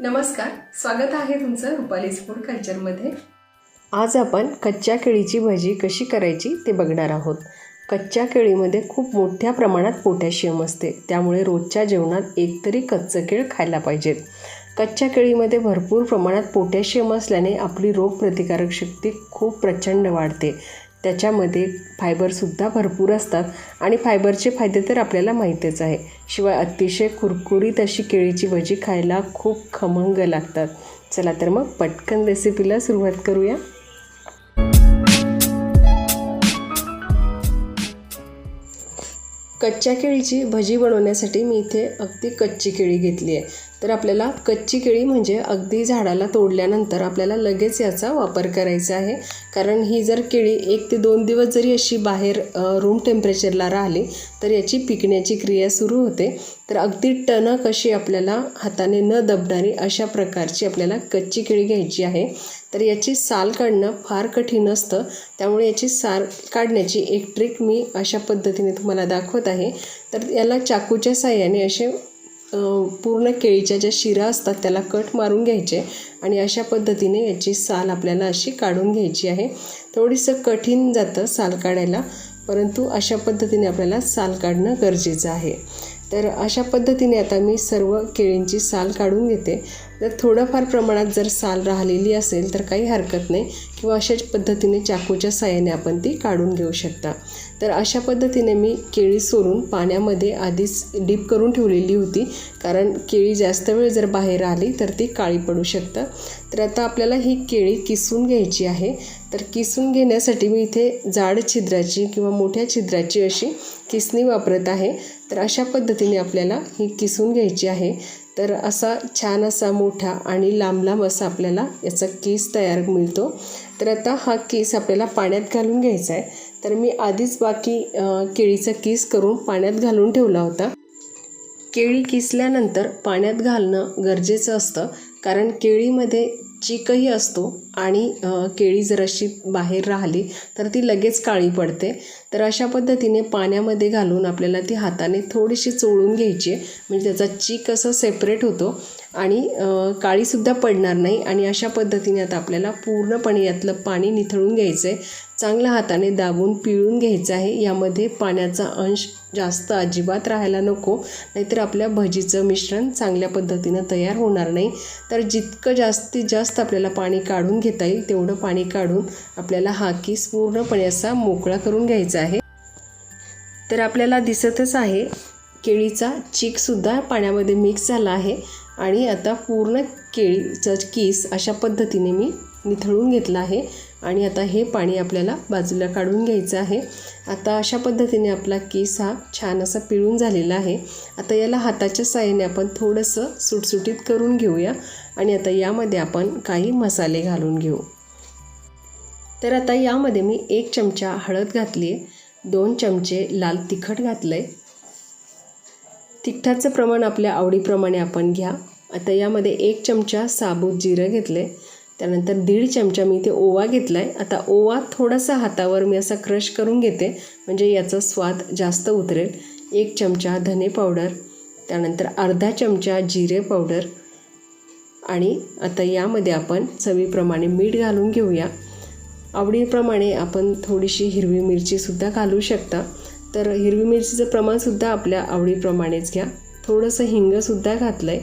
नमस्कार स्वागत आहे तुमचं रुपालीज फूड कल्चरमध्ये. आज आपण कच्च्या केळीची भजी कशी करायची ते बघणार आहोत. कच्च्या केळीमध्ये खूप मोठ्या प्रमाणात पोटॅशियम असते त्यामुळे रोजच्या जेवणात एकतरी कच्चं केळ खायला पाहिजेत. कच्च्या केळीमध्ये भरपूर प्रमाणात पोटॅशियम असल्याने आपली रोगप्रतिकारक शक्ती खूप प्रचंड वाढते. त्याच्यामध्ये फायबरसुद्धा भरपूर असतात. आणि फायबरचे फायदे तर आपल्याला माहीतच आहे. शिवाय अतिशय कुरकुरीत अशी केळीची भजी खायला खूप खमंग लागतात. चला तर मग पटकन रेसिपीला सुरुवात करूया. कच्च्या केळीची भजी बनवण्यासाठी मी इथे अगदी कच्ची केळी घेतली आहे. तर आपल्याला कच्ची केळी म्हणजे अगदी झाडाला तोडल्यानंतर आपल्याला लगेच याचा वापर करायचा आहे. कारण ही जर केळी एक ते दोन दिवस जरी अशी बाहेर रूम टेम्परेचरला राहिली तर याची पिकण्याची क्रिया सुरू होते. तर अगदी टणक अशी आपल्याला हाताने न दबणारी अशा प्रकारची आपल्याला कच्ची केळी घ्यायची आहे. तर याची साल काढणं फार कठीण असतं. त्यामुळे याची साल काढण्याची एक ट्रिक मी अशा पद्धतीने तुम्हाला दाखवत आहे. तर याला चाकूच्या साह्याने असे पूर्ण केळीच्या ज्या शिरा असतात त्याला कट मारून घ्यायचे आणि अशा पद्धतीने याची साल आपल्याला अशी काढून घ्यायची आहे. थोडीसं कठीण जातं साल काढायला परंतु अशा पद्धतीने आपल्याला साल काढणं गरजेचं आहे. तर अशा पद्धतीने आता मी सर्व केळींची साल काढून घेते. जर थोडंफार प्रमाणात जर साल राहिलेली असेल तर काही हरकत नाही किंवा अशाच पद्धतीने चाकूच्या साहाय्याने आपण ती काढून घेऊ शकता. तर अशा पद्धतीने मी केळी सोलून पाण्यामध्ये आधीच डीप करून ठेवलेली होती. कारण केळी जास्त वेळ जर बाहेर आली तर ती काळी पडू शकतं. तर आता आपल्याला ही केळी किसून घ्यायची आहे. तर किसून घेण्यासाठी मी इथे जाड छिद्राची किंवा मोठ्या छिद्राची अशी किसणी वापरत आहे. तर अशा पद्धतीने आपल्याला ही किसून घ्यायची आहे. तर असा छान असा मोठा आणि लांब लांब असा आपल्याला याचा केस तयार मिळतो. तर आता हा केस आपल्याला पाण्यात घालून घ्यायचा आहे. तर मी आधीच बाकी केळीचा केस करून पाण्यात घालून ठेवला होता. केळी किसल्यानंतर पाण्यात घालणं गरजेचं असतं. कारण केळीमध्ये चिकही असतो आणि केळी जर अशी बाहेर राहिली तर ती लगेच काळी पडते. तर अशा पद्धतीने पाण्यामध्ये घालून आपल्याला ती हाताने थोडीशी चोळून घ्यायची आहे. म्हणजे त्याचा चीक असं सेपरेट होतो आणि काळीसुद्धा पडणार नाही. आणि अशा पद्धतीने आता आपल्याला पूर्णपणे यातलं पाणी निथळून घ्यायचं आहे चांगल्या हाताने दाबून पिळून घ्यायचं आहे. यामध्ये पाण्याचा अंश जास्त अजिबात राहायला नको नाहीतर आपल्या भजीचं मिश्रण चांगल्या पद्धतीनं तयार होणार नाही. तर जितकं जास्तीत जास्त आपल्याला पाणी काढून घेता येईल तेवढं पाणी काढून आपल्याला हा किस पूर्णपणे असा मोकळा करून घ्यायचा आहे. तर आपल्याला दिसतच आहे केळीचा चीकसुद्धा पाण्यामध्ये मिक्स झाला आहे आणि आता पूर्ण केळीचा किस अशा पद्धतीने मी निथळून घेतला आहे. आणि आता हे पाणी आपल्याला बाजूला काढून घ्यायचं आहे. आता अशा पद्धतीने आपला केस हा छान असा पिळून झालेला आहे. आता याला हाताच्या साहाय्याने आपण थोडंसं सुटसुटीत करून घेऊया. आणि आता यामध्ये आपण काही मसाले घालून घेऊ. तर आता यामध्ये मी एक चमचा हळद घातली आहे दोन चमचे लाल तिखट घातलं आहे तिखटाचं प्रमाण आपल्या आवडीप्रमाणे आपण घ्या. आता यामध्ये एक चमचा साबूत जिरं घेतलं आहे त्यानंतर दीड चमचा मी इथे ओवा घेतला आहे आता ओवा थोडासा हातावर मी असा क्रश करून घेते. म्हणजे याचा स्वाद जास्त उतरेल. एक चमचा धने पावडर त्यानंतर अर्धा चमचा जिरे पावडर आणि आता यामध्ये आपण चवीप्रमाणे मीठ घालून घेऊया. आवडीप्रमाणे आपण थोडीशी हिरवी मिरचीसुद्धा घालू शकता. तर हिरवी मिरचीचं प्रमाणसुद्धा आपल्या आवडीप्रमाणेच घ्या. थोडंसं हिंगसुद्धा घातलं आहे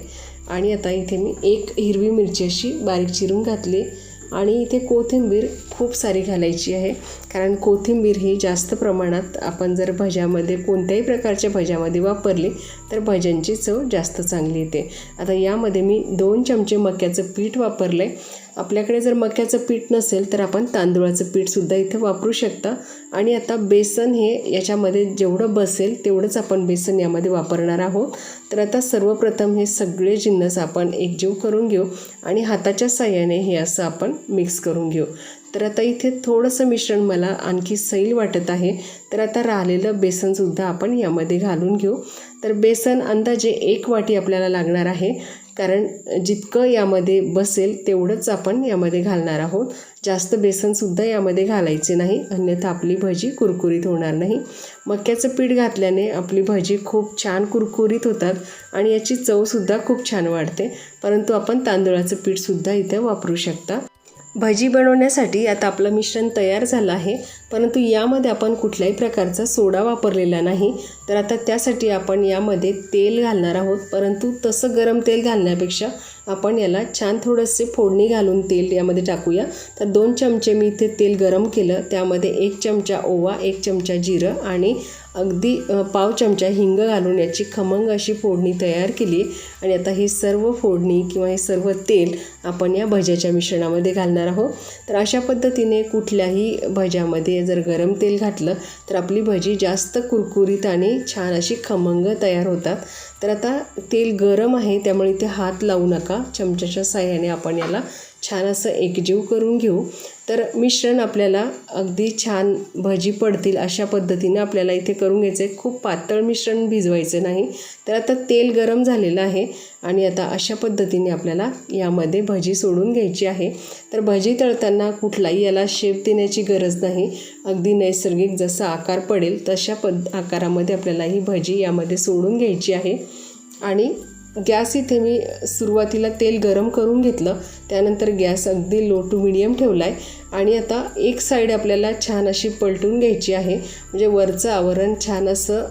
आणि आता इथे मी एक हिरवी मिरची अशी बारीक चिरून घातली. आणि इथे कोथिंबीर खूप सारी घालायची आहे. कारण कोथिंबीर ही जास्त प्रमाणात आपण जर भज्यामध्ये कोणत्याही प्रकारच्या भज्यामध्ये वापरली तर भज्यांची चव जास्त चांगली येते. आता यामध्ये मी दोन चमचे मक्याचं पीठ वापरलं आहे आपल्याकडे जर मक्याचं पीठ नसेल तर आपण तांदूळाचं पीठसुद्धा इथे वापरू शकता. आणि आता बेसन हे याच्यामध्ये जेवढं बसेल तेवढंच आपण बेसन यामध्ये वापरणार आहोत. तर आता सर्वप्रथम हे सगळे जिन्नस आपण एकजीव करून घेऊ आणि हाताच्या साह्याने हे असं आपण मिक्स करून घेऊ. तर आता इथे थोडंसं मिश्रण मला आणखी सैल वाटत आहे. तर आता राहिलेलं बेसनसुद्धा आपण यामध्ये घालून घेऊ. तर बेसन अंदाजे एक वाटी आपल्याला लागणार आहे. कारण जितकं यामध्ये बसेल तेवढंच आपण यामध्ये घालणार आहोत. जास्त बेसनसुद्धा यामध्ये घालायचे नाही. अन्यथा आपली भजी कुरकुरीत होणार नाही. मक्याचं पीठ घातल्याने आपली भजी खूप छान कुरकुरीत होतात आणि याची चवसुद्धा खूप छान वाढते. परंतु आपण तांदूळाचं पीठसुद्धा इथे वापरू शकता. भजी बनवण्यासाठी आता आपलं मिश्रण तयार झालं आहे. परंतु यामध्ये आपण कुठल्याही प्रकारचा सोडा वापरलेला नाही. तर आता त्यासाठी आपण यामध्ये तेल घालणार आहोत. परंतु तसं गरम तेल घालण्यापेक्षा आपण याला छान थोडंसे फोडणी घालून तेल यामध्ये टाकूया. तर दोन चमचे मी इथे तेल गरम केलं. त्यामध्ये एक चमचा ओवा एक चमचा जिरं आणि अगदी पाव चमचा हिंग घालून याची खमंग अशी फोडणी तयार केली. आणि आता ही सर्व फोडणी किंवा हे सर्व तेल आपण या भज्याच्या मिश्रणामध्ये घालणार आहोत. तर अशा पद्धतीने कुठल्याही भज्यामध्ये जर गरम तेल घातलं तर आपली भजी जास्त कुरकुरीत आणि छान अशी खमंग तयार होतात. तर आता तेल गरम आहे त्यामुळे इथे हात लावू नका. चमच्याच्या साह्याने आपण याला छान असं एकजीव करून घेऊ. तर मिश्रण आपल्याला अगदी छान भजी पडतील अशा पद्धतीने आपल्याला इथे करून घ्यायचं आहे खूप पातळ मिश्रण भिजवायचं नाही. तर आता तेल गरम झालेलं आहे आणि आता अशा पद्धतीने आपल्याला यामध्ये भजी सोडून घ्यायची आहे. तर भजी तळताना कुठलाही याला शेप देण्याची गरज नाही. अगदी नैसर्गिक जसा आकार पडेल तशा पद आकारामध्ये आपल्याला ही भजी यामध्ये सोडून घ्यायची आहे. आणि गॅस इथे मी सुरुवातीला तेल गरम करून घेतलं. त्यानंतर गॅस अगदी लो टू मिडियम ठेवला आहे आणि आता एक साईड आपल्याला छान अशी पलटून घ्यायची आहे. म्हणजे वरचं आवरण छान असं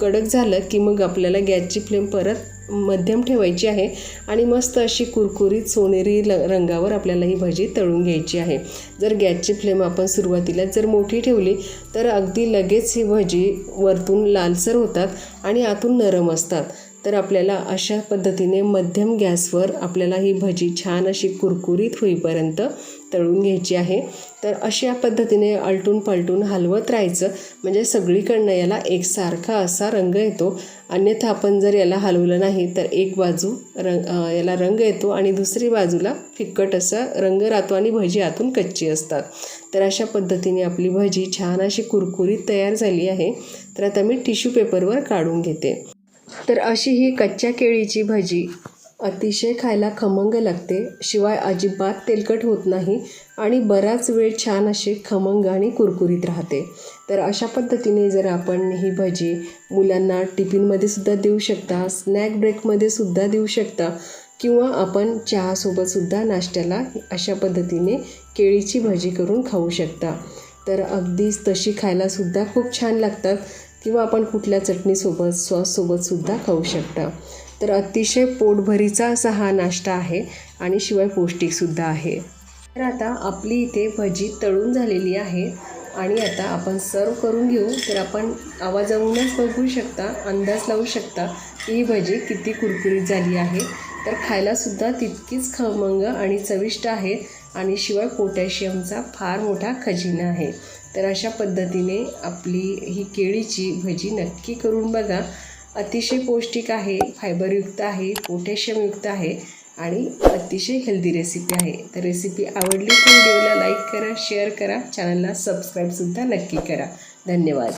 कडक झालं की मग आपल्याला गॅसची फ्लेम परत मध्यम ठेवायची आहे. आणि मस्त अशी कुरकुरीत सोनेरी ल रंगावर आपल्याला ही भजी तळून घ्यायची आहे. जर गॅसची फ्लेम आपण सुरुवातीला जर मोठी ठेवली तर अगदी लगेच ही भजी वरतून लालसर होतात आणि आतून नरम असतात. तर आपल्याला अशा पद्धतीने मध्यम गॅसवर आपल्याला ही भजी छान अशी कुरकुरीत होईपर्यंत तळून घ्यायची आहे. तर अशा पद्धतीने आलटून पलटून हलवत राहायचं. म्हणजे सगळीकडनं याला एकसारखा असा रंग येतो. अन्यथा आपण जर याला हलवलं नाही तर एक बाजू रंग याला रंग येतो आणि दुसरी बाजूला फिक्कट असा रंग राहतो आणि भजी आतून कच्ची असतात. तर अशा पद्धतीने आपली भजी छान अशी कुरकुरीत तयार झाली आहे. तर आता मी टिश्यू पेपरवर काढून घेते. तर अशी ही कच्च्या केळीची भजी. अतिशय खायला खमंग लागते. शिवाय अजिबात तेलकट होत नाही आणि बराच वेळ छान अशी खमंग आणि कुरकुरीत राहते. तर अशा पद्धतीने जर आपण ही भजी मुलांना टिफिनमध्ये सुद्धा देऊ शकता स्नॅक ब्रेकमध्ये सुद्धा देऊ शकता किंवा आपण चहासोबतसुद्धा नाश्त्याला अशा पद्धतीने केळीची भजी करून खाऊ शकता. तर अगदीच तशी खायलासुद्धा खूप छान लागतात. किंवा आपण कुठल्या चटणीसोबत सॉससोबतसुद्धा खाऊ शकता. तर अतिशय पोटभरीचा असा हा नाश्ता आहे आणि शिवाय पौष्टिकसुद्धा आहे. तर आता आपली इथे भजी तळून झालेली आहे आणि आता आपण सर्व करून घेऊ. तर आपण आवाजावरूनच बघू शकता अंदाज लावू शकता की ही भजी किती कुरकुरीत झाली आहे. तर खायलासुद्धा तितकीच खमंग आणि चविष्ट आहे. आणि शिवाय पोटॅशियमचा फार मोठा खजिना आहे. तर अशा पद्धतीने आपली ही केळीची भजी नक्की करून बघा. अतिशय पौष्टिक आहे फायबरयुक्त आहे पोटॅशियमयुक्त आहे आणि अतिशय हेल्दी रेसिपी आहे. तर रेसिपी आवडली तर व्हिडिओला लाईक करा शेअर करा चॅनलला सबस्क्राईबसुद्धा नक्की करा. धन्यवाद.